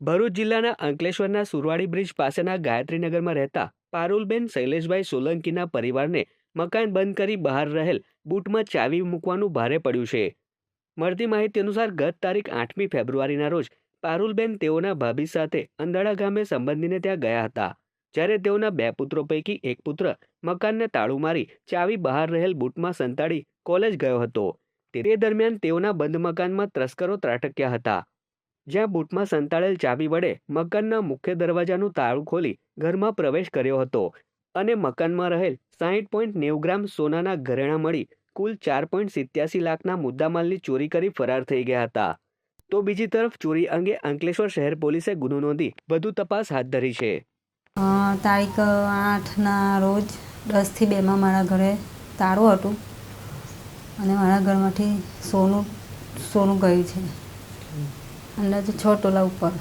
ભરૂચ જિલ્લાના અંકલેશ્વરના સુરવાડી બ્રિજ પાસેના ગાયત્રીનગરમાં રહેતા પારુલબેન શૈલેષભાઈ સોલંકીના પરિવારને મકાન બંધ કરી બહાર રહેલ બૂટમાં ચાવી મૂકવાનું ભારે પડ્યું છે. મળતી માહિતી અનુસાર ગત તારીખ આઠમી ફેબ્રુઆરીના રોજ પારુલબેન તેઓના ભાભી સાથે અંદાળા ગામે સંબંધીને ત્યાં ગયા હતા, જ્યારે તેઓના બે પુત્રો પૈકી એક પુત્ર મકાનને તાળું મારી ચાવી બહાર રહેલ બૂટમાં સંતાડી કોલેજ ગયો હતો. તે દરમિયાન તેઓના બંધ મકાનમાં તસ્કરો ત્રાટક્યા હતા. જ્યાં બૂટમાં સંતાડેલ ચાવી વડે મકાનના મુખ્ય દરવાજાનું તાળું ખોલી ઘરમાં પ્રવેશ કર્યો હતો અને મકાનમાં રહેલ સાહીઠ પોઈન્ટ નેવું ગ્રામ સોનાના ઘરેણા મળી કુલ ચાર પોઈન્ટ સિત્યાસી લાખના મુદ્દામાલની ચોરી કરી ફરાર થઈ ગયા હતા. તો બીજી તરફ ચોરી અંગે અંકલેશ્વર શહેર પોલીસે ગુનો નોંધી વધુ તપાસ હાથ ધરી છે. તારીખ આઠના રોજ દસથી બેમાં મારા ઘરે તાળું હતું અને મારા ઘરમાંથી સોનું સોનું ગયું છે. અંદાજે છોટુલા ઉપર.